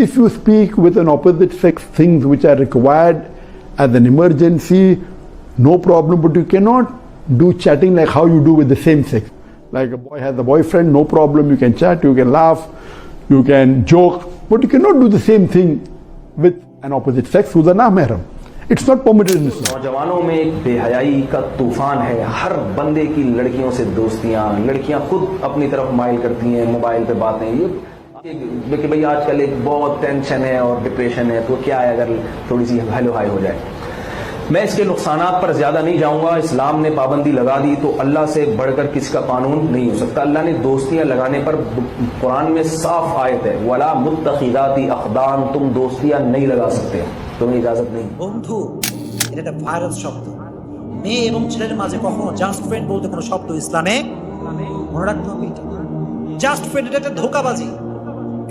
If you speak with an opposite sex things which are required as an emergency, no problem, but you cannot do chatting like how you do with the same sex. Like a boy has a boyfriend, no problem, you can chat, you can laugh, you can joke, but you cannot do the same thing with an opposite sex who's a mahram. It's not permitted in Islam. नौजवानों में एक बेहयाई का तूफान है हर बंदे की लड़कियों से दोस्तियां लड़कियां खुद अपनी तरफ माइल करती हैं मोबाइल पे बातें ये ये कि भाई आजकल एक बहुत टेंशन है और डिप्रेशन है तो क्या है अगर थोड़ी सी हेलो हाई हो जाए मैं इसके नुकसानात पर ज्यादा नहीं जाऊंगा इस्लाम ने पाबंदी लगा दी तो अल्लाह से बढ़कर किसका कानून नहीं हो सकता अल्लाह ने दोस्तियां लगाने पर कुरान में साफ आयत है वला मुत्तखिदाती अखदान तुम दोस्तियां नहीं लगा सकते तुम्हें इजाजत नहीं বন্ধু এটা একটা ভাইরাল শব্দ মেয়ে এবং ছেলের মাঝে কখনো জাস্ট ফ্রেন্ড বলতে কোনো শব্দ ইসলামে মনে রাখতে হবে জাস্ট ফ্রেন্ড এটা একটা ধোকাবাজি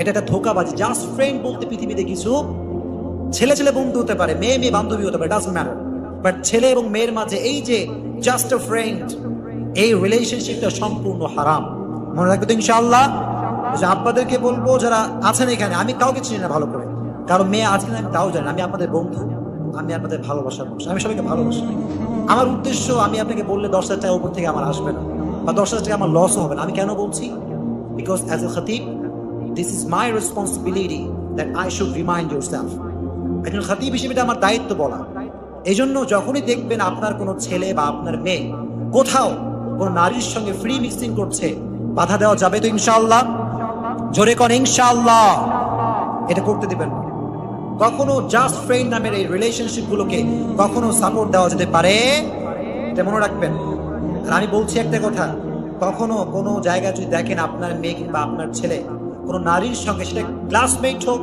এটা একটা ধোকাবাজি জাস্ট ফ্রেন্ড বলতে পৃথিবীতে কিছু ছেলে ছেলে বন্ধু হতে পারে, মেয়ে মেয়ে বান্ধবী হতে পারে ডাজন্ট ম্যাটার বাট ছেলে এবং মেয়ের মাঝে এই যে জাস্ট আ ফ্রেন্ড এই রিলেশনশিপটা সম্পূর্ণ হারাম। মনে রাখবে তো ইনশাআল্লাহ? যে আপনাদেরকে বলব, যারা আছেন এখানে, আমি কাউকে চিনি না ভালো করে। কারণ মেয়ে আজকে আমি তাও জানি আমি আপনাদের বন্ধু, আমি আপনাদের ভালোবাসার মানুষ, আমি সবাইকে ভালোবাসি। আমার উদ্দেশ্য, আমি আপনাকে বললে দশ হাজার টাকা উপর থেকে আমার আসবে না, বা দশ হাজার টাকা আমার লসও হবে না। আমি কেন বলছি? বিকজ অ্যাজ এ খতিব this is my responsibility that I should remind yourself একজন খাতিব হিসেবে আমার দায়িত্ব বলা। এই জন্য যখনই দেখবেন আপনার কোনো ছেলে বা আপনার মেয়ে কোথাও কোনো নারীর সঙ্গে ফ্রি মিক্সিং করছে, বাধা দেওয়া যাবে তো ইনশাআল্লাহ? জোরে কন, ইনশাআল্লাহ। এটা করতে দিবেন। কখনো জাস্ট ফ্রেন্ড নামের এই রিলেশনশিপ গুলোকে কখনো সাপোর্ট দেওয়া যেতে পারে? এটা মনে রাখবেন। আর আমি বলছি একটা কথা, কখনো কোনো জায়গায় যদি দেখেন আপনার মেয়ে কিংবা আপনার ছেলে কোনো নারীর সঙ্গে, সেটা ক্লাসমেট হোক,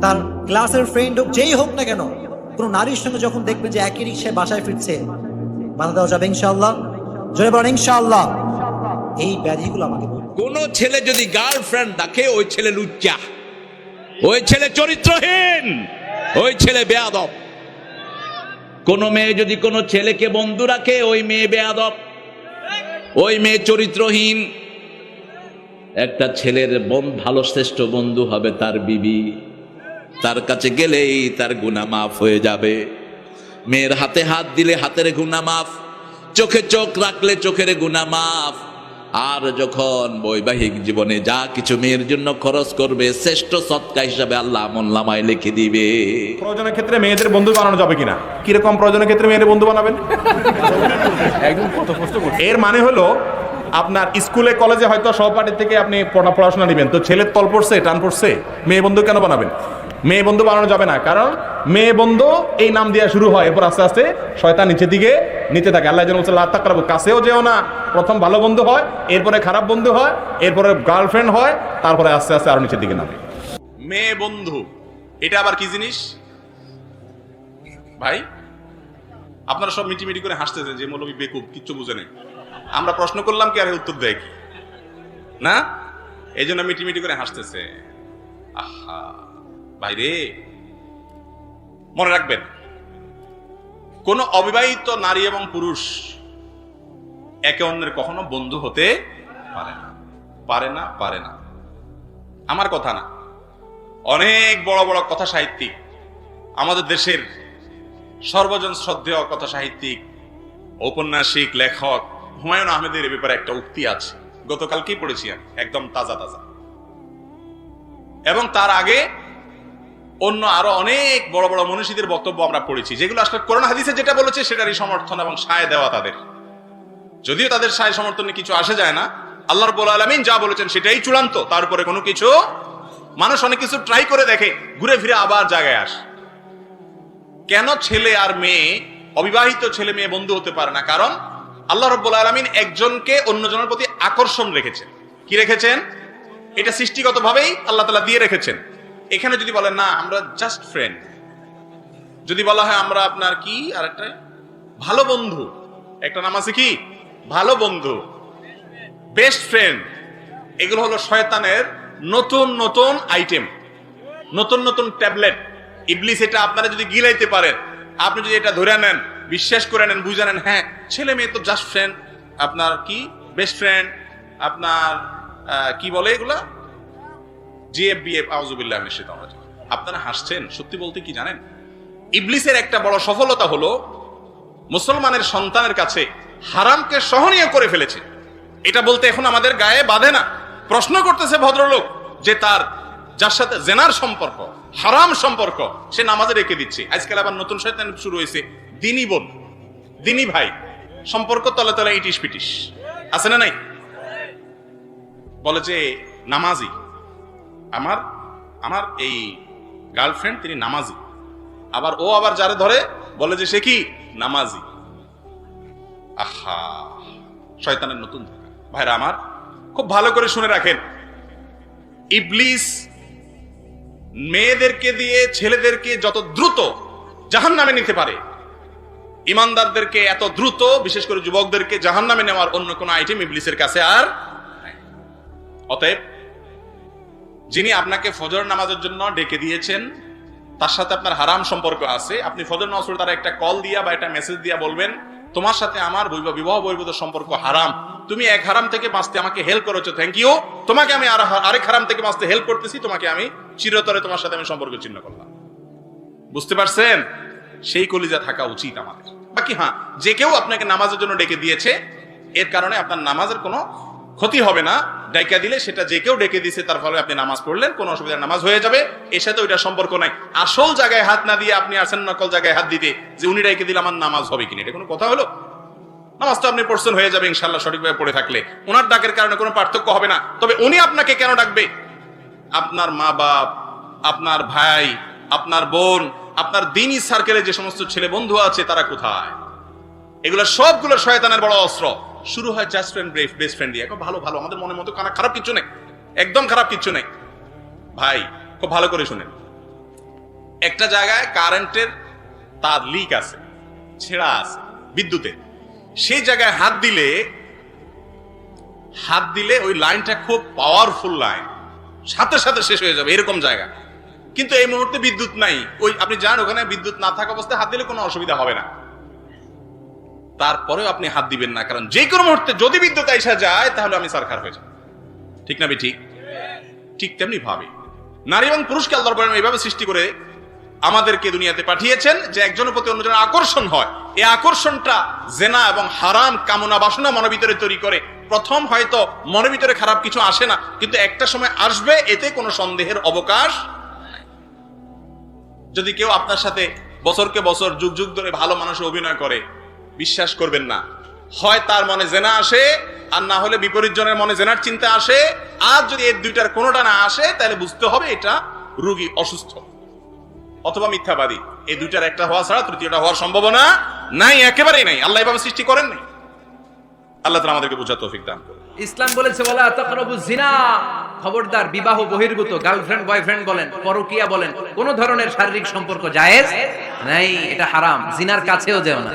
তার ক্লাসের ফ্রেন্ড হোক, যেই হোক না কেন, কোনো নারীর সঙ্গে যখন দেখবে যে একই রিক্সায় বাসায় ফিরছে, বাধা দেওয়া যাবে ইনশাআল্লাহ। জোরে বলেন, ইনশাআল্লাহ। এই ব্যাধিগুলো আমাকে কোন ছেলে যদি গার্লফ্রেন্ড ডাকে, ওই ছেলে লুচ্চা। ওই ছেলে চরিত্রহীন। ওই ছেলে বেয়াদব। কোন মেয়ে যদি কোন ছেলেকে বন্ধু রাখে, ওই মেয়ে বেয়াদব। ওই মেয়ে চরিত্রহীন। একটা ছেলের বোন ভালো শ্রেষ্ঠ বন্ধু হবে তার বিবি। তার কাছে গেলেই তার গুণা মাফ হয়ে যাবে। মেয়ের হাতে হাত দিলে হাতের গুণা মাফ চোখে চোখ রাখলে চোখের গুণা মাফ। আর যখন বৈবাহিক জীবনে যা কিছু মেয়ের জন্য খরচ করবে শ্রেষ্ঠ সৎকা হিসাবে আল্লাহ মোল্লামায় লিখে দিবে। প্রয়োজনের ক্ষেত্রে মেয়েদের বন্ধু বানানো যাবে কিনা? কীরকম প্রয়োজনের ক্ষেত্রে মেয়েদের বন্ধু বানাবেন? এর মানে হলো আপনার স্কুলে, কলেজে হয়তো সহপাঠী থেকে আপনি পড়াশোনা নেবেন। তো ছেলের তল পড়ছে, টান পড়ছে, মেয়ে বন্ধু কেন বানাবেন? মেয়ে বন্ধু বানানো যাবে না, কারণ মেয়ে বন্ধু এই নাম দেওয়া শুরু হয়। এরপর আস্তে আস্তে শয়তান নিচের দিকে নিচে থাকে। আল্লাহ বলছে, লাত্তা খারাপ কাছেও যেও না। প্রথম ভালো বন্ধু হয়, এরপরে খারাপ বন্ধু হয়, এরপরে গার্লফ্রেন্ড হয়, তারপরে আস্তে আস্তে আরও নিচের দিকে নামে। মেয়ে বন্ধু, এটা আবার কি জিনিস? ভাই, আপনারা সব মিটি মিটি করে হাসতেছেন যে মৌলবী বেকুব, কিচ্ছু বুঝে নেই। আমরা প্রশ্ন করলাম কি আর উত্তর দেয় কি? না? এই জন্য মিটি মিটি করে হাসতেছে। আহা, ভাইরে, মনে রাখবেন, কোন অবিবাহিত নারী এবং পুরুষ একে অন্যের কখনো বন্ধু হতে পারে না। পারে না পারে না। আমার কথা না। অনেক বড় বড় কথা সাহিত্যিক, আমাদের দেশের সর্বজন শ্রদ্ধেয় কথা সাহিত্যিক, ঔপন্যাসিক, লেখক হুমায়ুন আহমেদের এ ব্যাপারে একটা উক্তি আছে। গতকালকেই পড়েছি আমি? একদম তাজা তাজা। এবং তার আগে অন্য আরও অনেক বড় বড় মনীষীদের বক্তব্য আমরা পড়েছি, যেগুলো আসলে করোনা হাদিসে যেটা বলেছে সেটারই সমর্থন এবং সায় দেওয়া তাদের। যদিও তাদের সায় সমর্থনে কিছু আসে যায় না আল্লাহর রব্বুল আলমিন যা বলেছেন সেটাই চূড়ান্ত, তার উপরে কোনো কিছু মানুষ অনেক কিছু ট্রাই করে দেখে, ঘুরে ফিরে আবার জায়গায় আসে। কেন ছেলে আর মেয়ে, অবিবাহিত ছেলে মেয়ে বন্ধু হতে পারে না? কারণ আল্লাহ রব্বুল আলমিন একজনকে অন্যজনের প্রতি আকর্ষণ রেখেছেন। কি রেখেছেন? এটা সৃষ্টিগত ভাবেই আল্লাহ তালা দিয়ে রেখেছেন। এখানে যদি বলেন, না, আমরা জাস্ট ফ্রেন্ড যদি বলা হয়, আমরা আপনার কি আর একটা? ভালো বন্ধু। একটা নাম আছে কি? ভালো বন্ধু। বেস্ট ফ্রেন্ড এগুলো হলো শয়তানের নতুন নতুন আইটেম নতুন নতুন ট্যাবলেট ইবলিস এটা আপনারা যদি গিলাইতে পারেন, আপনি যদি এটা ধরে নেন বিশ্বাস করে নেন, বুঝে নেন হ্যাঁ ছেলে মেয়ে তো জাস্ট ফ্রেন্ড আপনার কি? বেস্ট ফ্রেন্ড আপনার কি বলে এগুলা? জিএফবিএফ আউজুবিল্লাহ নিশ্চিত আপনারা হাসছেন, সত্যি বলতে কি জানেন? ইবলিসের একটা বড় সফলতা হলো, মুসলমানের সন্তানের কাছে হারামকে সহনীয় করে ফেলেছে। এটা বলতে এখন আমাদের গায়ে বাঁধে না। প্রশ্ন করতেছে ভদ্রলোক যে তার যার সাথে জেনার সম্পর্ক, হারাম সম্পর্ক, সে নামাজে রেখে দিচ্ছে। আজকাল আবার নতুন শয়তান শুরু হয়েছে। দিনী বোন, দিনী ভাই, সম্পর্ক তলে তলে ইটিস পিটিস। আছে না নাই? বলে যে, নামাজি। আমার আমার এই গার্লফ্রেন্ড তিনি নামাজি। আবার ও আবার যারে ধরে, বলে যে সে কি? নামাজি। আহা, শয়তানের নতুন। ভাইরা আমার, খুব ভালো করে শুনে রাখেন। ইবলিস মেয়েদেরকে দিয়ে ছেলেদেরকে যত দ্রুত জাহান নামে নিতে পারে ইমানদারদেরকে এত দ্রুত, বিশেষ করে যুবকদেরকে জাহান নামে নেওয়ার অন্য কোনো আইটেম ইবলিসের কাছে আর অতএব, যিনি আপনাকে ফজর নামাজের জন্য ডেকে দিয়েছেন, তার সাথে আপনার হারাম সম্পর্ক আছে। আপনি ফজর নামাজ তার একটা কল দিয়া বা একটা মেসেজ দিয়া বলবেন, তোমার সাথে আমার বৈবাহ- বিবাহ বহির্ভূত সম্পর্ক হারাম। তুমি এক হারাম থেকে বাঁচতে আমাকে হেল্প করেছ থ্যাংক ইউ তোমাকে আমি আর আরেক হারাম থেকে বাঁচতে হেল্প করতেছি, তোমাকে আমি চিরতরে তোমার সাথে আমি সম্পর্ক চিহ্ন করলাম। বুঝতে পারছেন? সেই কলিজা থাকা উচিত আমাদের। বাকি হ্যাঁ যে কেউ আপনাকে নামাজের জন্য ডেকে দিয়েছে, এর কারণে আপনার নামাজের কোনো ক্ষতি হবে না। ডাইকা দিলে সেটা যে কেউ ডেকে দিয়েছে, তার ফলে আপনি নামাজ পড়লেন, কোনো অসুবিধা নামাজ হয়ে যাবে। এর সাথে ওইটা সম্পর্ক নাই। আসল জায়গায় হাত না দিয়ে আপনি আসেন, নকল জায়গায় হাত দিতে, যে উনি ডাইকে দিলে আমার নামাজ হবে কিনা, এটা কোনো কথা হলো? নামাজ তো আপনি পড়ছেন, হয়ে যাবে ইনশাল্লাহ সঠিকভাবে পড়ে থাকলে। ওনার ডাকের কারণে কোনো পার্থক্য হবে না। তবে উনি আপনাকে কেন ডাকবে? আপনার মা বাপ আপনার ভাই, আপনার বোন আপনার দিনই সার্কেলে যে সমস্ত ছেলে বন্ধু আছে, তারা কোথায়? এগুলো সবগুলো শয়তানের বড় অস্ত্র। শুরু হয় জাস্ট ফ্রেন্ড ব্রেফ বেস্ট ফ্রেন্ড দিয়ে। ভালো ভালো। আমাদের মনের মতো কানা খারাপ কিছু নেই। একদম খারাপ কিছু নেই। ভাই, খুব ভালো করে শুনেন। একটা জায়গায় কারেন্টের তার লিক আছে, ছেঁড়া আছে, বিদ্যুতের। সেই জায়গায় হাত দিলে হাত দিলে ওই লাইনটা খুব পাওয়ারফুল লাইন সাথে সাথে শেষ হয়ে যাবে, এরকম জায়গা। কিন্তু এই মুহূর্তে বিদ্যুৎ নাই। ওই আপনি যান, ওখানে বিদ্যুৎ না থাকা অবস্থায় হাত দিলে কোনো অসুবিধা হবে না। তারপরেও আপনি হাত দিবেন না, কারণ যে কোনো মুহূর্তে যদি বিদ্যুৎ আইসা যায়, তাহলে আমি সরকার হয়ে যাব। ঠিক না ঠিক ঠিক তেমনি ভাবে। নারী এবং পুরুষকে আল্লাহ রাব্বুল এইভাবে সৃষ্টি করে আমাদেরকে দুনিয়াতে পাঠিয়েছেন যে একজনের প্রতি অন্যজনের আকর্ষণ হয়। এই আকর্ষণটা জেনা এবং হারাম কামনা বাসনা মনের ভিতরে তৈরি করে। প্রথম হয়তো মনের ভিতরে খারাপ কিছু আসে না, কিন্তু একটা সময় আসবে, এতে কোনো সন্দেহের অবকাশ। যদি কেউ আপনার সাথে বছরকে বছর, যুগ যুগ ধরে ভালো মানুষের অভিনয় করে, বিশ্বাস করবেন না। হয় তার মনে জেনা আসে, আর না হলে বিপরীত জনের মনে জেনার চিন্তা আসে। আর যদি এর দুইটার কোনোটা না আসে, তাহলে বুঝতে হবে এটা রুগী অসুস্থ অথবা মিথ্যাবাদী। এই দুইটার একটা হওয়া ছাড়া তৃতীয়টা হওয়ার সম্ভাবনা নাই, একেবারেই নাই। আল্লাহ এভাবে সৃষ্টি করেন নাই। আল্লাহ তাআলা আমাদেরকে বোঝা তৌফিক দান করুন। ইসলাম বলেছে বলা তাকরাবু জিনা খবরদার, বিবাহ বহির্ভূত গার্লফ্রেন্ড বয়ফ্রেন্ড বলেন, পরকিয়া বলেন, কোন ধরনের শারীরিক সম্পর্ক জায়েজ নাই, এটা হারাম জিনার কাছেও যেও না।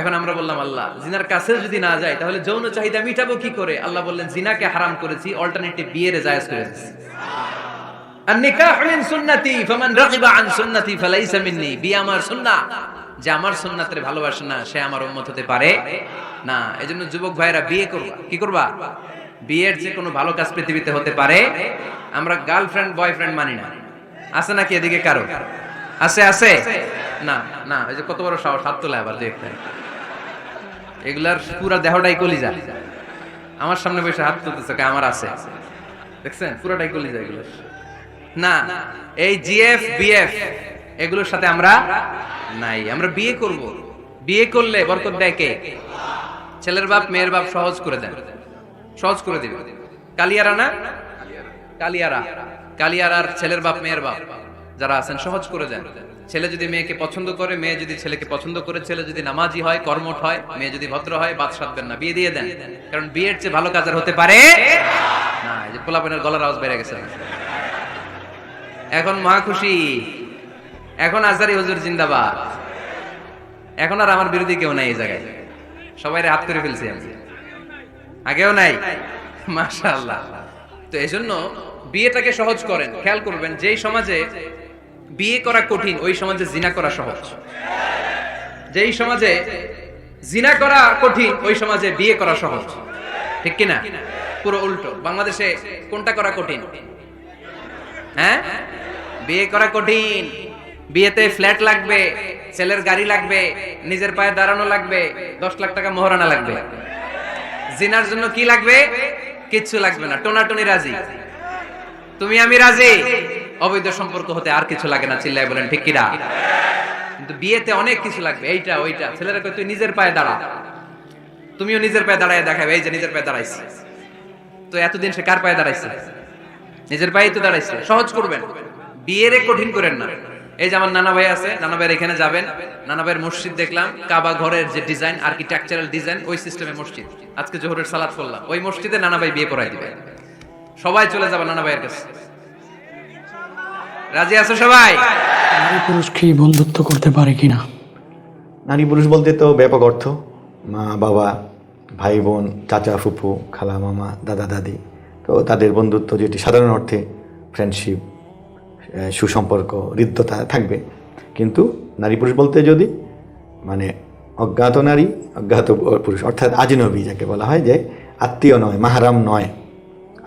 এখন আমরা বললাম, আল্লাহ জিনার কাছে যদি না যায়, তাহলে যৌন চাহিদা মিটাবো কি করে? আল্লাহ বললেন জিনাকে হারাম করেছি অল্টারনেটিভ বিয়ের জায়েজ করে দিয়েছি আর নিকাহ মিন সুন্নতি, ফামান রাগিবা আন সুন্নতি, ফালাইসা মিন্নি, বিয়ে আমার সুন্নাহ যে আমার সুন্নাতের ভালোবাসে না, সে আমার উম্মত হতে পারে না। এজন্য যুবক ভাইরা বিয়ে করবা। কি করবা? বিয়ের যে কোনো ভালো কাজ পৃথিবীতে হতে পারে, আমরা গার্লফ্রেন্ড, বয়ফ্রেন্ড মানি না। আছে নাকি এদিকে কারও? আছে আছে? না না, এই যে কত বড় সাহস, হাত তোলা আবার দেখতে এগুলার পুরা দেহটাই কলিজা। আমার সামনে বসে হাত তুলতেছে আমার আছে? দেখছেন? পুরাটাই কলিজা এগুলো না, এই জিএফ বিএফ এগুলোর সাথে আমরা নাই, আমরা বিয়ে করব। বিয়ে করলে বরকত দেয় কে? ছেলের বাপ, মেয়ের বাপ সহজ করে দেন। সহজ করে দিবে। কালিয়ারা না? কালিয়ারা। কালিয়ারার ছেলের বাপ, মেয়ের বাপ যারা আছেন, সহজ করে দেন। ছেলে যদি মেয়েকে পছন্দ করে, মেয়ে যদি ছেলেকে পছন্দ করে, ছেলে যদি নামাজি হয়, কর্মঠ হয়, মেয়ে যদি ভদ্র হয়, বাদ সাধবেন না, বিয়ে দিয়ে দেন। কারণ বিয়ের চেয়ে ভালো কাজ আর হতে পারে না, এই যে পোলাপনের গলার আওয়াজ বেড়ে গেছে। এখন মহা খুশি। এখন আজারি হুজুর জিন্দাবাদ। এখন আর আমার বিরোধী কেউ নাই এই জায়গায়। সবাই হাত করে ফেলছি আমি। আগেও নাই? মাশাআল্লাহ। তো এই জন্য বিয়েটাকে সহজ করেন, খেয়াল করবেন, যেই সমাজে বিয়ে করা কঠিন, ওই সমাজে জিনা করা সহজ। যেই সমাজে জিনা করা কঠিন, ওই সমাজে বিয়ে করা সহজ। ঠিক কিনা পুরো উল্টো। বাংলাদেশে কোনটা করা কঠিন? হ্যাঁ? বিয়ে করা কঠিন। বিয়েতে ফ্ল্যাট লাগবে, ছেলের গাড়ি লাগবে, নিজের পায়ে দাঁড়ানো লাগবে, দশ লাখ টাকা মোহরানা লাগবে। জিনার জন্য কি লাগবে? কিচ্ছু লাগবে না। টোনাটুনি রাজি। তুমি আমি রাজি। অবৈধ সম্পর্ক হতে আর কিছু লাগে না, চিল্লায় বলেন, ঠিক কিনা? কিন্তু বিয়েতে অনেক কিছু লাগবে, এইটা, ওইটা। ছেলেরা তুই নিজের পায়ে দাঁড়া। তুমিও নিজের পায়ে দাঁড়ায় দেখাবে, এই যে নিজের পায়ে দাঁড়াইছে। তো এতদিন সে কার পায়ে দাঁড়াইছে? নিজের পায়ে তো দাঁড়াইছে। সহজ করবেন। বিয়েরে কঠিন করেন না। এই যে আমার নানা ভাই আছে নানা ভাইয়ের এখানে যাবেন। নানা ভাইয়ের মসজিদ দেখলাম কাবা ঘরের যে ডিজাইন আর্কিটেকচারাল ডিজাইন ওই সিস্টেমে মসজিদ। আজকে জোহরের সালাত করলাম ওই মসজিদে নানা ভাই বিয়ে পড়াই দিবে। সবাই চলে যাবে নানা ভাইয়ের কাছে। রাজি আছো সবাই? নারী পুরুষ কি বন্ধুত্ব করতে পারে কিনা? নারী পুরুষ বলতে তো ব্যাপক অর্থ। মা বাবা ভাই বোন চাচা ফুফু খালা মামা দাদা দাদি। তো তাদের বন্ধুত্ব যেটি সাধারণ অর্থে ফ্রেন্ডশিপ সুসম্পর্ক, হৃদ্যতা থাকবে। কিন্তু নারী পুরুষ বলতে যদি মানে অজ্ঞাত নারী, অজ্ঞাত পুরুষ, অর্থাৎ আজনবী যাকে বলা হয়, যে আত্মীয় নয়, মাহারাম নয়,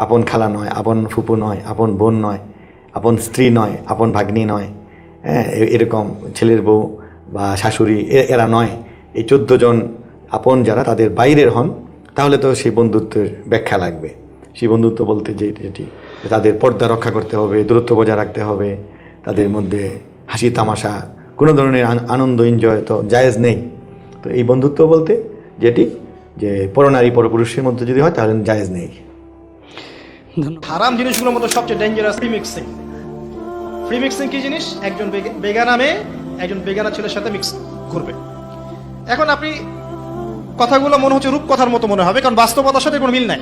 আপন খালা নয়, আপন ফুপু নয়, আপন বোন নয়, আপন স্ত্রী নয়, আপন ভাগ্নি নয় হ্যাঁ এরকম ছেলের বউ বা শাশুড়ি এরা নয়। এই চোদ্দ জন আপন যারা তাদের বাইরের হন, তাহলে তো সেই বন্ধুত্বের ব্যাখ্যা লাগবে। সেই বন্ধুত্ব বলতে যে, যেটি তাদের পর্দা রক্ষা করতে হবে দূরত্ব বজায় রাখতে হবে তাদের মধ্যে হাসি তামাশা কোনো ধরনের আনন্দ এনজয় তো জায়েজ নেই। তো এই বন্ধুত্ব বলতে যেটি যে পরনারী পরপুরুষের মধ্যে যদি হয় তাহলে জায়েজ নেই। হারাম জিনিসগুলোর মধ্যে সবচেয়ে dangerous free mixing free mixing কি জিনিস? একজন বেগে- বেগানা মেয়ে একজন বেগানা ছেলের সাথে মিক্স করবে। এখন আপনি কথাগুলো মনে হচ্ছে রূপকথার মতো মনে হবে কারণ বাস্তবতার সাথে কোনো মিল নাই।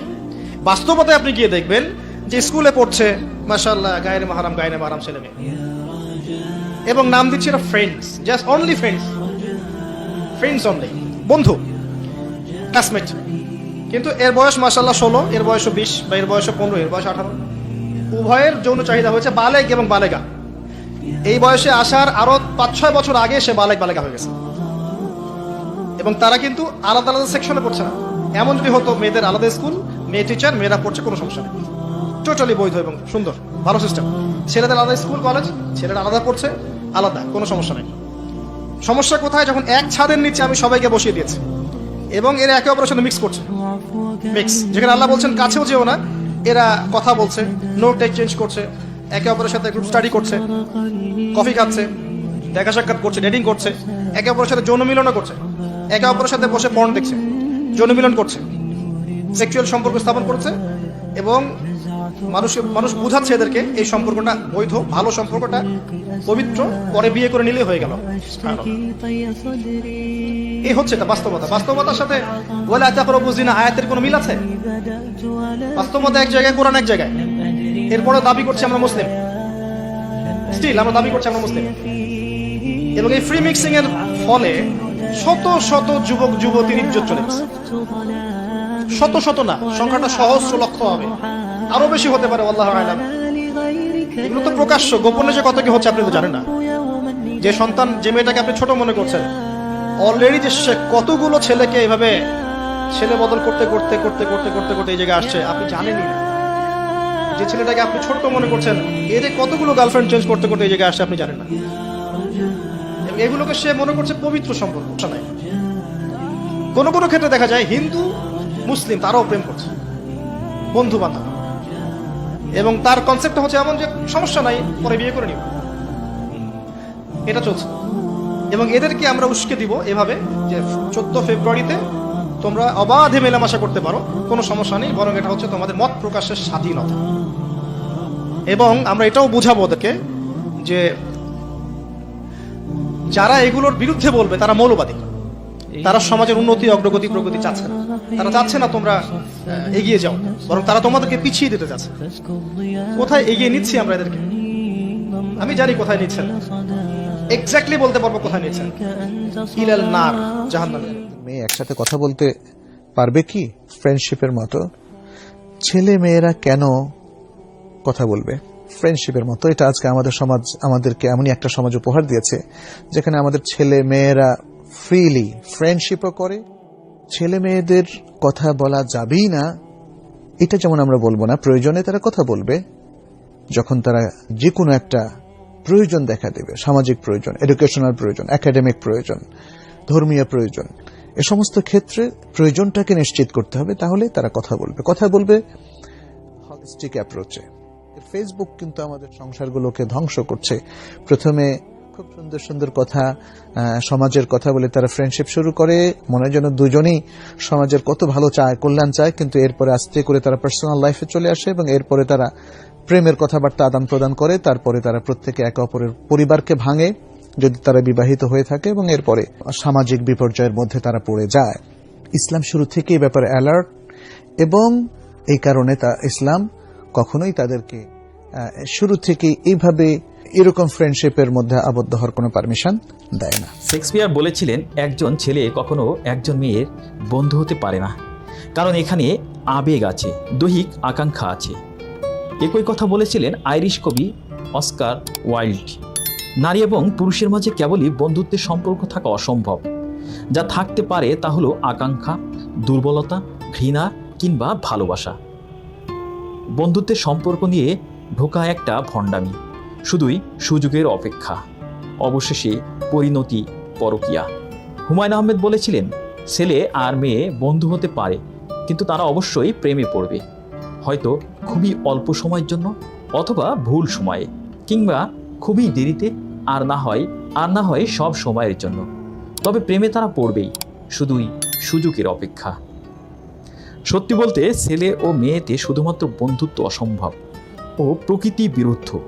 বাস্তবতায় আপনি গিয়ে দেখবেন যে স্কুলে পড়ছে মাসাল্লাহ গায়ের মাহারাম গায়ের মাহারাম ছেলে মেয়ে। এবং নাম দিচ্ছে এটা friends just only friends friends only বন্ধু। ক্লাসমেট কিন্তু এর বয়স মাসাল্লাহ ষোলো, এর বয়স বিশ, বা এর বয়স পনেরো, এর বয়স আঠারো। উভয়ের যৌন চাহিদা হয়েছে বালেগ এবং বালেগা। এই বয়সে আসার আরও পাঁচ ছয় বছর আগে সে বালেক, বালেগা হয়ে গেছে। এবং তারা কিন্তু আলাদা আলাদা সেকশনে পড়ছে না। এমন যদি হতো মেয়েদের আলাদা স্কুল, মেয়ে টিচার মেয়েরা পড়ছে, কোনো সমস্যা নেই। টোটালি বৈধ এবং সুন্দর, ভালো সিস্টেম ছেলেদের আলাদা স্কুল কলেজ ছেলেরা আলাদা পড়ছে, আলাদা, কোনো সমস্যা নেই। সমস্যা কোথায়? যখন এক ছাদের নিচে আমি সবাইকে বসিয়ে দিয়েছি, এবং এরা একে অপরের সাথে মিক্স করছে। মিক্স যেখানে আল্লাহ বলছেন, কাছেও যেও না, এরা কথা বলছে নোট এক্সচেঞ্জ করছে, একে অপরের সাথে গ্রুপ স্টাডি করছে কফি খাচ্ছে, দেখা সাক্ষাৎ করছে ডেটিং করছে, একে অপরের সাথে যৌন মিলনও করছে, একে অপরের সাথে বসে পর্ন দেখছে, যৌন মিলন করছে সেক্সুয়াল সম্পর্ক স্থাপন করছে, এবং মানুষ মানুষ বুঝাচ্ছে এদেরকে এই সম্পর্কটা বৈধ, ভালো সম্পর্কটা, পবিত্র, পরে বিয়ে করে নিলেই হয়ে গেল। এই হচ্ছে এটা বাস্তবতা। বাস্তবতার সাথে বলে আতাকর বুঝিনা আয়াতের কোনো মিল আছে? বাস্তবতা এক জায়গায়, কোরআন এক জায়গায়। এরপরে দাবি করছি আমরা মুসলিম। স্টিল আমরা দাবি করছি আমরা মুসলিম। এবং এই ফ্রি মিক্সিং এর ফলে শত শত যুবক যুবতীর ইজ্জত চলে গেছে। শত শত না, সংখ্যাটা সহস্র লক্ষ হবে। আরও বেশি হতে পারে, আল্লাহ আলাম। এগুলো তো প্রকাশ্য, গোপনে যে কত কি হচ্ছে আপনি তো জানেন না। যে সন্তান, যে মেয়েটাকে আপনি ছোট মনে করছেন অলরেডি যে সে কতগুলো ছেলেকে এভাবে ছেলে বদল করতে করতে করতে করতে করতে করতে এই জায়গায় আসছে, আপনি জানেনই না। যে ছেলেটাকে আপনি ছোট্ট মনে করছেন, এর কতগুলো গার্লফ্রেন্ড চেঞ্জ করতে করতে এই জায়গায় আসছে, আপনি জানেন না। এগুলোকে সে মনে করছে পবিত্র সম্পর্ক নাই। কোনো কোনো ক্ষেত্রে দেখা যায় হিন্দু, মুসলিম, তারাও প্রেম করছে। বন্ধু বান্ধব। এবং তার কনসেপ্টটা হচ্ছে এমন যে, সমস্যা নাই, পরে বিয়ে করে নিব। এটা চলছে। এবং এদেরকে আমরা উস্কে দিব এভাবে যে, চোদ্দ ফেব্রুয়ারিতে তোমরা অবাধে মেলামেশা করতে পারো, কোনো সমস্যা নেই, বরং এটা হচ্ছে তোমাদের মত প্রকাশের স্বাধীনতা। এবং আমরা এটাও বুঝাবো ওদেরকে যে, যারা এগুলোর বিরুদ্ধে বলবে, তারা মৌলবাদী। তারা সমাজের উন্নতি, অগ্রগতি, প্রগতি চাচ্ছে না। তারা চাচ্ছে না তোমরা এগিয়ে যাও, বরং তারা তোমাদেরকে পিছিয়ে দিতে চাচ্ছে। কোথায় এগিয়ে নিচ্ছি আমরা এদেরকে? আমি জানি কোথায় নিচ্ছেন। এক্স্যাক্টলি বলতে পারব কোথায় নিচ্ছেন। ইলাল নার, জাহান্নামে। মেয়ে একসাথে কথা বলতে পারবে কি? ফ্রেন্ডশিপের মতো। ছেলে মেয়েরা কেন কথা বলবে? ফ্রেন্ডশিপের মতো। এটা আজকে আমাদের সমাজ, আমাদেরকে এমনই একটা সমাজ উপহার দিয়েছে, যেখানে আমাদের ছেলে মেয়েরা ফ্রিলি ফ্রেন্ডশিপও করে। ছেলে মেয়েদের কথা বলা যাবেই না। এটা যেমন আমরা বলব না, প্রয়োজনে তারা কথা বলবে। যখন তারা যে কোনো একটা প্রয়োজন দেখা দেবে, সামাজিক প্রয়োজন এডুকেশনাল প্রয়োজন একাডেমিক প্রয়োজন, ধর্মীয় প্রয়োজন, এ সমস্ত ক্ষেত্রে প্রয়োজনটাকে নিশ্চিত করতে হবে, তাহলে তারা কথা বলবে। কথা বলবে হলিস্টিক অ্যাপ্রোচে ফেসবুক কিন্তু আমাদের সংসারগুলোকে ধ্বংস করছে। প্রথমে খুব সুন্দর সুন্দর কথা সমাজের কথা বলে তারা ফ্রেন্ডশিপ শুরু করে। মনে হয় যেন দুজনেই সমাজের কত ভালো চায়, কল্যাণ চায়, কিন্তু এরপরে আস্তে করে তারা পার্সোনাল লাইফে চলে আসে এবং এরপরে তারা প্রেমের কথাবার্তা আদান প্রদান করে, তারপরে তারা প্রত্যেকে একে অপরের পরিবারকে ভাঙে, যদি তারা বিবাহিত হয়ে থাকে এবং এরপরে সামাজিক বিপর্যয়ের মধ্যে তারা পড়ে যায়। ইসলাম শুরু থেকে এই ব্যাপারে অ্যালার্ট এবং এই কারণে তা ইসলাম কখনোই তাদেরকে শুরু থেকে এইভাবে এরকম ফ্রেন্ডশিপের মধ্যে আবদ্ধ হওয়ার কোনো পারমিশন দেয় না। শেক্সপিয়ার বলেছিলেন, একজন ছেলে কখনো একজন মেয়ের বন্ধু হতে পারে না। কারণ এখানে আবেগ আছে, দৈহিক আকাঙ্ক্ষা আছে। একই কথা বলেছিলেন আইরিশ কবি অস্কার ওয়াইল্ড। নারী এবং পুরুষের মাঝে কেবলই বন্ধুত্বের সম্পর্ক থাকা অসম্ভব। যা থাকতে পারে তা হলো আকাঙ্ক্ষা, দুর্বলতা, ঘৃণা কিংবা ভালোবাসা। বন্ধুত্বের সম্পর্ক নিয়ে ঢোকা একটা ভণ্ডামি। শুধুই সুযোগের অপেক্ষা। অবশেষে পরিণতি পরকিয়া। হুমায়ুন আহমেদ বলেছিলেন, ছেলে আর মেয়ে বন্ধু হতে পারে, কিন্তু তারা অবশ্যই প্রেমে পড়বে। হয়তো খুবই অল্প সময়ের জন্য অথবা ভুল সময়ে, কিংবা খুবই দেরিতে, আর না হয়, আর না হয় সব সময়ের জন্য। তবে প্রেমে তারা পড়বেই, শুধুই সুযোগের অপেক্ষা। সত্যি বলতে, ছেলে ও মেয়েতে শুধুমাত্র বন্ধুত্ব অসম্ভব ও প্রকৃতি বিরুদ্ধ।